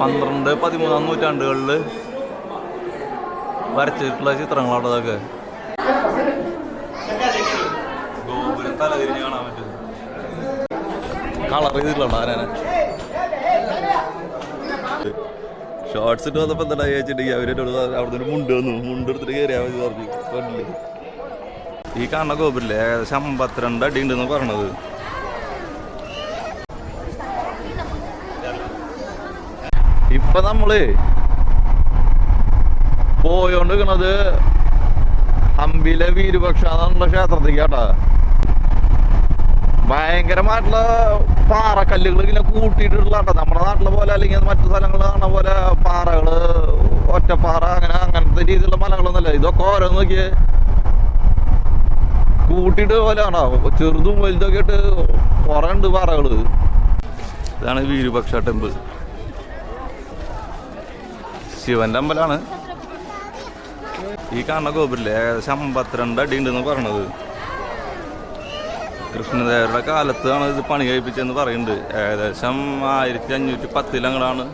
പന്ത്രണ്ട് പതിമൂന്നാം നൂറ്റാണ്ടുകളിൽ വരച്ചിട്ടുള്ള ചിത്രങ്ങളാണ് അതൊക്കെ. കളർ ചെയ്തിട്ടുള്ള ഷോർട്സ് ഇട്ട് വന്നപ്പോ എന്താ ചോദിച്ചിട്ടുണ്ടെങ്കിൽ അവരോട് അവിടെ നിന്ന് മുണ്ട് വന്നു. മുണ്ട് എടുത്തിട്ട് കയറിയാൽ മതി പറഞ്ഞു. ഈ കാണുന്ന ഗോപുരില്ലേ? ഏകദേശം അമ്പത്തിരണ്ട് അടി ഉണ്ടെന്ന് പറഞ്ഞത്. ഇപ്പൊ നമ്മൾ പോയോണ്ടിരിക്കണത് ഹംപിയിലെ വീരുപക്ഷ എന്നുള്ള ക്ഷേത്രത്തിലേക്ക് കേട്ടാ ഭയങ്കരമായിട്ടുള്ള പാറക്കല്ലുകൾ ഇങ്ങനെ കൂട്ടിയിട്ടുള്ള കേട്ടോ നമ്മുടെ നാട്ടിലെ പോലെ അല്ലെങ്കിൽ മറ്റു സ്ഥലങ്ങളിൽ കാണുന്ന പോലെ പാറകൾ ഒറ്റപ്പാറ അങ്ങനെ അങ്ങനത്തെ രീതിയിലുള്ള മലകളൊന്നുമല്ല. ഇതൊക്കെ ഓരോ നോക്കിയേ. കൂട്ടിയിട്ട് പോലെ ആണോ? ചെറുതും വലുതൊക്കെ ആയിട്ട് കുറേ ഉണ്ട് പാറകൾ. ഇതാണ് വീരുപക്ഷ ടെമ്പിൾ. ശിവന്റെ അമ്പലാണ് ഈ കാണുന്ന ഗോപുരില്ലേ? ഏകദേശം അമ്പത്തിരണ്ട് അടി ഉണ്ടെന്ന് പറയണത്. കൃഷ്ണദേവരുടെ കാലത്താണ് ഇത് പണി കഴിപ്പിച്ചെന്ന് പറയുന്നുണ്ട്. ഏകദേശം ആയിരത്തി അഞ്ഞൂറ്റി പത്തിലങ്ങളാണ്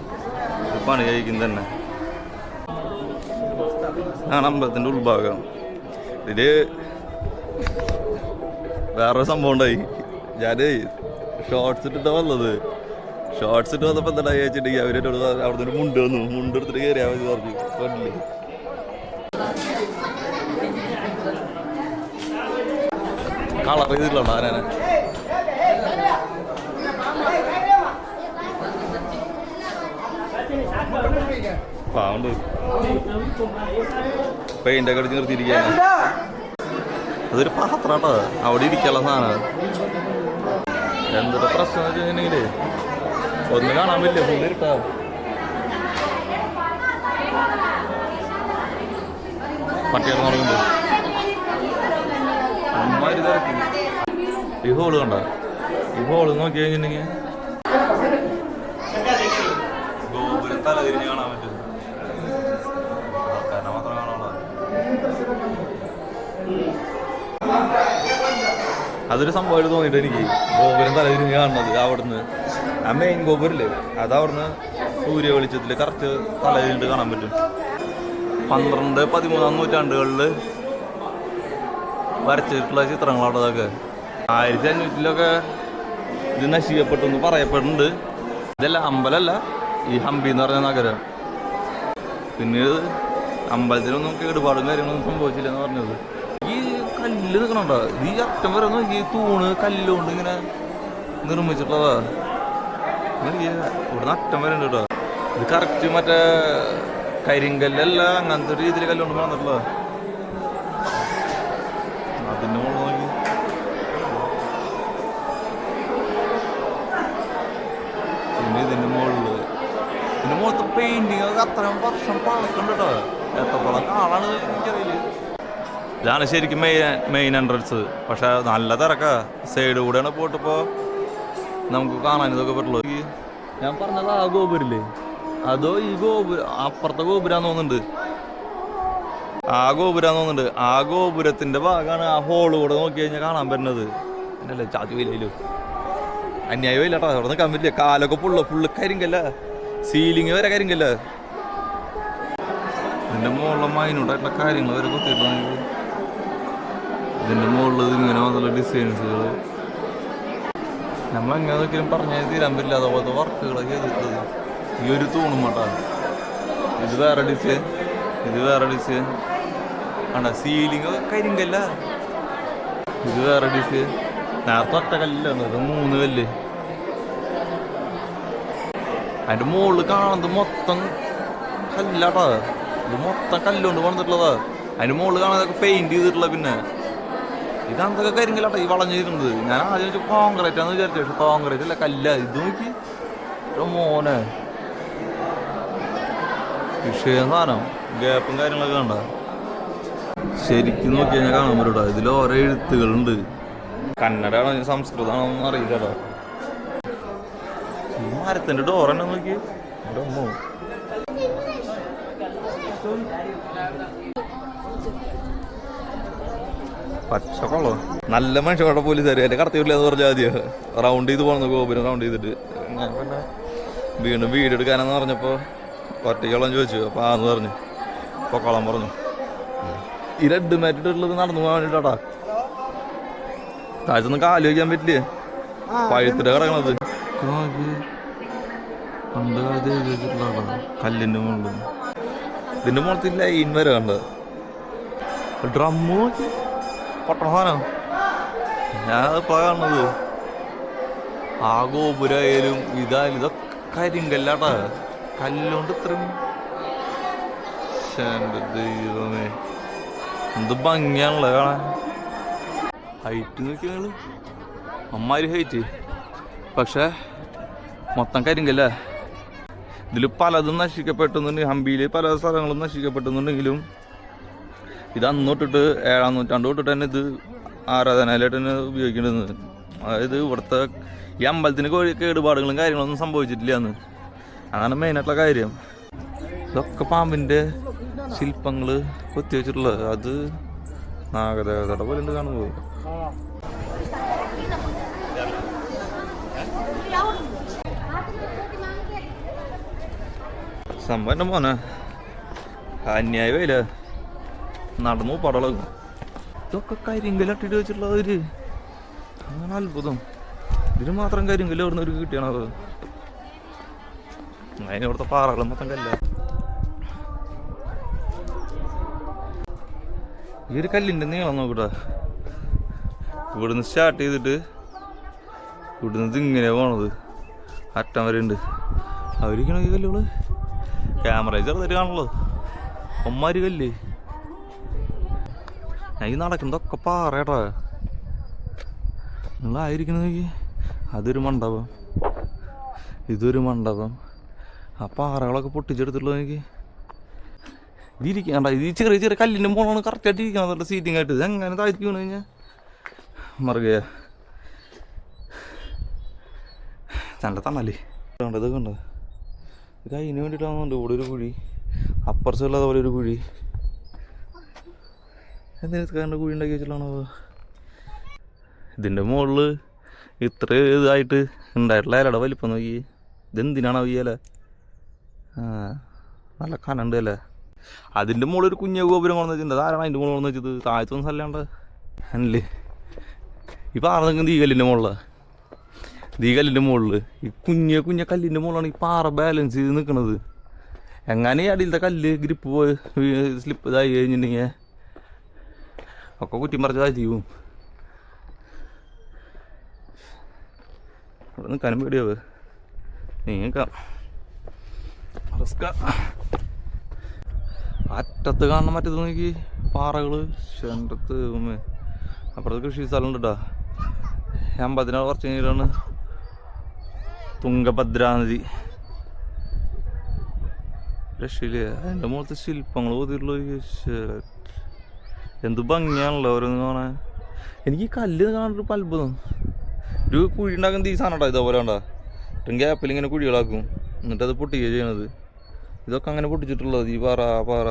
ഇത് പണി കഴിക്കുന്നത് തന്നെ. ആണ് അമ്പലത്തിന്റെ ഉൾഭാഗം. ഇതിൽ വേറൊരു സംഭവം ഉണ്ടായി. ഞാൻ ഷോർട്സ് ഇട്ടിട്ടാ വന്നത്. ഷോർട്സ് ഇട്ട് വന്നപ്പോൾ എന്താ ചോദിച്ചിട്ടുണ്ടെങ്കിൽ അവരോട് അവിടെ നിന്ന് മുണ്ട് വന്നു. മുണ്ട് എടുത്തിട്ട് കയറിയാൽ മതി പറഞ്ഞു. പറഞ്ഞില്ലേ കളർ ചെയ്തിട്ടുള്ള ആരാണ് പാവുണ്ട് പെയിന്റ് ഒക്കെ അടിച്ച് നിർത്തിയിരിക്കുകയാണ്. അതൊരു പാത്രാട്ടോ അവിടെ ഇരിക്കാനുള്ള സാധനം എന്തൊരു പ്രശ്നം വെച്ചിട്ടുണ്ടെങ്കിൽ ഒന്ന് കാണാൻ പറ്റില്ല ഫുള്ള് ഇരുട്ടാ പട്ടിയാണെന്ന് പറയുന്നത് അമ്മാതിരി തിരക്ക്. ഈ ഹോൾ കണ്ട? ഈ ഹോൾ നോക്കി കഴിഞ്ഞിട്ടുണ്ടെങ്കിൽ ഗോപുരം തലതിരിഞ്ഞ് കാണാൻ പറ്റും. ആൾക്കാരെ മാത്രം കാണാനുള്ള. അതൊരു സംഭവമായിട്ട് തോന്നിയിട്ട് എനിക്ക്. ഗോപുരം തലതിരിഞ്ഞ് കാണുന്നത് അവിടുന്ന്. ആ മെയിൻ ഗോപുരല്ലേ? അത് സൂര്യ വെളിച്ചത്തിൽ കറക്റ്റ് തലയിട്ട് കാണാൻ പറ്റും. പന്ത്രണ്ട് പതിമൂന്നാം നൂറ്റാണ്ടുകളിൽ വരച്ചിട്ടുള്ള ചിത്രങ്ങളാണ് അതൊക്കെ. ആയിരത്തി അഞ്ഞൂറ്റിലൊക്കെ ഇത് നശിക്കപ്പെട്ടു എന്ന് പറയപ്പെടുന്നുണ്ട്. ഇതല്ല അമ്പലമല്ല ഈ ഹംപി എന്ന് പറഞ്ഞ നഗരം. പിന്നീട് അമ്പലത്തിലൊന്നും കേടുപാടും കാര്യങ്ങളൊന്നും സംഭവിച്ചില്ല എന്ന് പറഞ്ഞത്. ഈ കല്ല് നിൽക്കണുണ്ടോ? ഈ അറ്റം വരെ നോക്കി തൂണ് കല്ലുകൊണ്ട് ഇങ്ങനെ നിർമ്മിച്ചിട്ടുള്ളതാ. ഇവിടുന്ന് അറ്റം കേട്ടോ. ഇത് കറക്റ്റ് മറ്റേ കരിങ്കല്ലല്ല അങ്ങനത്തെ ഒരു രീതിയിൽ കല്ലുകൊണ്ട് വന്നിട്ടുള്ളതാ അതിന്റെ മുകളിൽ നോക്കി. പിന്നെ ഇതിന്റെ മുകളിലത്തെ ഒക്കെ അത്രയും വർഷം എത്രത്തോളം കാണാണ് എനിക്കറിയില്ല. ഇതാണ് ശരിക്കും മെയിൻ മെയിൻ എൻട്രൻസ് പക്ഷെ നല്ല തിരക്കാ. സൈഡ് കൂടെയാണ് പോയിട്ടിപ്പോ നമുക്ക് കാണാൻ ഇതൊക്കെ പറ്റുള്ളൂ. ഞാൻ പറഞ്ഞത് ആ ഗോപുരില്ലേ? അതോ ഈ ഗോപുര അപ്പുറത്തെ ഗോപുരാന്ന് തോന്നുന്നുണ്ട്. ആ ഗോപുരാന്ന് തോന്നുന്നുണ്ട്. ആ ഗോപുരത്തിന്റെ ഭാഗമാണ് ആ ഹോൾ കൂടെ നോക്കി കഴിഞ്ഞാൽ കാണാൻ പറ്റുന്നത്. എന്നല്ലേ ചാതി വയില്ലോ അന്യായം ഇല്ല കേട്ടോ അവിടെ നിൽക്കാൻ പറ്റില്ല. കാലൊക്കെ ഫുള്ള് ഫുള്ള് കരിങ്കല്ല. സീലിംഗ് വരെ കരിങ്കല്ല. ഇതിന്റെ മുകളിലെ മൈനോട്ടായിട്ടുള്ള കാര്യങ്ങൾ വരെ കുത്തിയിട്ടുണ്ടെങ്കിൽ ഇതിന്റെ മുകളിൽ ഇങ്ങനെ വന്നുള്ള ഡിസൈൻസുകൾ നമ്മൾ എങ്ങനെ നോക്കിയാലും പറഞ്ഞാൽ തീരാൻ പറ്റില്ല. അതുപോലത്തെ വർക്കുകളൊക്കെ ചെയ്തിട്ടുള്ളത്. ഈ ഒരു തൂണും മട്ടാണ് ഇത് വേറെ ഡിസൈൻ ഇത് വേറെ ഡിസൈൻ ആണ്? സീലിംഗ് കരിങ്കല്ല ഇത് വേറെ ഡിസൈൻ നേരത്തെ ഒറ്റ കല്ലാണ് ഇത് മൂന്ന് കല്ല്. അതിന്റെ മുകളിൽ കാണുന്നത് മൊത്തം കല്ലാട്ടാ. ഇത് മൊത്തം കല്ലുകൊണ്ട് വന്നിട്ടുള്ളതാ അതിന്റെ മുകളിൽ കാണാതൊക്കെ പെയിന്റ് ചെയ്തിട്ടുള്ള പിന്നെ ഇതെന്തൊക്കെ കരിങ്കല്ലാട്ടാ ഈ വളഞ്ഞിരിക്കുന്നത് ഞാൻ ആദ്യം വെച്ചാൽ കോൺക്രീറ്റ് ആണെന്ന് വിചാരിച്ചു. പക്ഷെ കോൺക്രീറ്റ് അല്ല കല്ല. ഇത് നോക്കി. മോനെ. വിഷയം സാധനം. ഗ്യാപ്പും കാര്യങ്ങളൊക്കെ കണ്ട? ശരിക്കും നോക്കി കഴിഞ്ഞാൽ കാണാൻ പറ്റൂടാ. ഇതിൽ ഓരോ എഴുത്തുകളുണ്ട്. കന്നഡയാണോ സംസ്കൃതമാണോ അറിയില്ല കേട്ടോ ഈ മരത്തിന്റെ ഡോർ തന്നെ നോക്കി. പച്ചക്കൊള്ളോ നല്ല മനുഷ്യരുടെ അറിയാം എന്റെ കടത്തിയില്ല എന്ന് പറഞ്ഞാൽ ആദ്യം. റൗണ്ട് ചെയ്ത് പോകുന്നത് ഗോപുരം റൗണ്ട് ചെയ്തിട്ട്. ഞാൻ പിന്നെ വീണ്ടും വീട് എടുക്കാനെന്ന് പറഞ്ഞപ്പോൾ ഒറ്റയ്ക്കോളം ചോദിച്ചു. അപ്പോൾ ആന്ന് പറഞ്ഞു. പൊക്കോളം പറഞ്ഞു. ഈ റെഡ് മാറ്റിട്ടുള്ളത് നടന്നു പോകാൻ വേണ്ടിട്ടാടാ. താഴത്തൊന്നും കാൽ വയ്ക്കാൻ പറ്റില്ലേ? പഴുത്തിട്ട് കിടക്കണത്. പണ്ട് കാലത്ത് എഴുതി വെച്ചിട്ടുള്ളതാണ്? കല്ലിന്റെ മുകളിൽ. ഇതിന്റെ മുകളത്തിൽ ലൈൻ വരെ കണ്ട് ഡ്രമ്മ് സാധനം ഞാനതിപ്പോൾ കാണുന്നത് ആ ഗോപുരായാലും ഇതായാലും ഇതൊക്കെ കരിങ്കല്ലാട്ടാ കല്ലുകൊണ്ട് ഇത്രയും ദൈവമേ. എന്ത് ഭംഗിയാണല്ലോ കാണാൻ. ഹൈറ്റ് നോക്കിയാൽ അമ്മാര് ഹൈറ്റ് പക്ഷേ മൊത്തം കരിങ്കല്ലേ? ഇതിൽ പലതും നശിക്കപ്പെട്ടുന്നുണ്ട്. ഹംപിയിൽ പല സ്ഥലങ്ങളും നശിക്കപ്പെട്ടുന്നുണ്ടെങ്കിലും ഇത് അന്ന് തൊട്ടിട്ട് ഏഴാം നൂറ്റാണ്ട് തൊട്ടിട്ട് തന്നെ ഇത് ആരാധനാലയമായിട്ട് തന്നെ ഉപയോഗിക്കേണ്ടത്. അതായത് ഇവിടുത്തെ ഈ അമ്പലത്തിന് കേടുപാടുകളും കാര്യങ്ങളൊന്നും സംഭവിച്ചിട്ടില്ല എന്ന് അതാണ് മെയിനായിട്ടുള്ള കാര്യം. ഇതൊക്കെ പാമ്പിന്റെ ശില്പങ്ങൾ കൊത്തിവെച്ചിട്ടുള്ളത് അത് നാഗദേവതയുടെ പോലെ ഉണ്ട് കാണുന്നത്. സംഭവം പോന്നെ അന്യായ അന്യായമായില്ല നടന്നു പടളകും ഇതൊക്കെ കരിങ്കലട്ടിട്ട് വെച്ചിട്ടുള്ള ഒരു അങ്ങനെ അത്ഭുതം. ഇതിന് മാത്രം കരിങ്കല്ല് എവിടുന്ന് ഒരു കിട്ടിയാണോ അത്? അതിന് ഇവിടുത്തെ പാറകളും മൊത്തം കല്ല. ഈ ഒരു കല്ലിന്റെ നീളം നോക്കട്ടെ ഇവിടുന്ന് സ്റ്റാർട്ട് ചെയ്തിട്ട് ഇവിടുന്ന് ഇങ്ങനെ പോണത്. അറ്റം വരെ ഉണ്ട്. അവരിക്കണോ ഈ കല്ലുകൾ. ക്യാമറ ചെറുതായിട്ട് കാണുള്ളൂ. ഒമ്മാര് കല്ല്. ഈ നടക്കുന്നതൊക്കെ നിങ്ങളായിരിക്കുന്നത് നോക്കി അതൊരു മണ്ഡപം. ഇതൊരു മണ്ഡപം. ആ പാറകളൊക്കെ പൊട്ടിച്ചെടുത്തിട്ടുള്ളത് എനിക്ക്. ഇതിരിക്കണ്ട ഇത് ചെറിയ ചെറിയ കല്ലിന്റെ മുകളാണ് കറക്റ്റായിട്ട് ഇരിക്കണം സീറ്റിംഗ് ആയിട്ട്. ഇത് എങ്ങനെ താഴ്ത്തി കഴിഞ്ഞാൽ മറുകയ നല്ല തണലേ. കണ്ടോ ഇതൊക്കെ ഉണ്ടോ. ഇത് അതിന് വേണ്ടിയിട്ടാണെന്നുണ്ട് ഇവിടെ ഒരു കുഴി. അപ്പുറത്തുള്ള അതുപോലെ ഒരു കുഴി. എന്തിനാ കറണ്ട് കുഴി ഉണ്ടാക്കി വെച്ചിട്ടാണോ ഇതിന്റെ മുകളിൽ ഇത്ര ഇതായിട്ട് ഉണ്ടായിട്ടുള്ള ഇലയുടെ വലിപ്പം നോക്കി. ഇതെന്തിനാണോ ഈ ആ നല്ല കനണ്ട് അല്ലേ അതിന്റെ മുകളിൽ ഒരു കുഞ്ഞ ഗോപുരം കൊണ്ടു വെച്ചിട്ടുണ്ട്. ആരാണ് അതിന്റെ മുകളിൽ വെച്ചത്? താഴത്തൊന്നും സ്ഥലമുണ്ട് അല്ലേ? ഈ പാറ നിൽക്കുന്നത് ഈ കല്ലിന്റെ മുകളിലാണ് ഈ മുകളിൽ ഈ കുഞ്ഞ കുഞ്ഞ കല്ലിന്റെ മുകളിലാണ് ഈ പാറ ബാലൻസ് ചെയ്ത് നിൽക്കുന്നത്. എങ്ങനെ അടിയിലത്തെ കല്ല് ഗ്രിപ്പ് പോയി സ്ലിപ്പ് ഇതായി കഴിഞ്ഞിട്ടുണ്ടെങ്കിൽ ഒക്കെ കുറ്റിമറിച്ച് താഴ്ത്തി പോവും ഇവിടെ നിൽക്കാനും പേടിയാവ് നീക്കാം റിസ്ക അറ്റത്ത് കാണാൻ മറ്റത് നോക്കി. പാറകൾ. ചെണ്ടത്ത് അപ്പുറത്ത് കൃഷി സ്ഥലം ഉണ്ട് കേട്ടോ അമ്പതിനാൾ കുറച്ച് കഴിഞ്ഞിട്ടാണ് തുങ്കഭദ്ര നദി. രക്ഷയില്ലേ അതിന്റെ മുകളത്തെ ശില്പങ്ങൾ ഓതിയിട്ടുള്ള എന്ത് ഭംഗിയാണല്ലോ ഓരോന്ന് കാണാൻ. എനിക്ക് ഈ കല്ല് കാണാനൊരു അത്ഭുതം ഒരു കുഴി ഉണ്ടാക്കുന്ന ഈ സാധനം ഇതേപോലെ കണ്ടാ? ഇട്ടും ഗ്യാപ്പിൽ ഇങ്ങനെ കുഴികളാക്കും. എന്നിട്ട് അത് പൊട്ടിക്കുക ചെയ്യണത്. ഇതൊക്കെ അങ്ങനെ പൊട്ടിച്ചിട്ടുള്ളത് ഈ പാറ പാറ.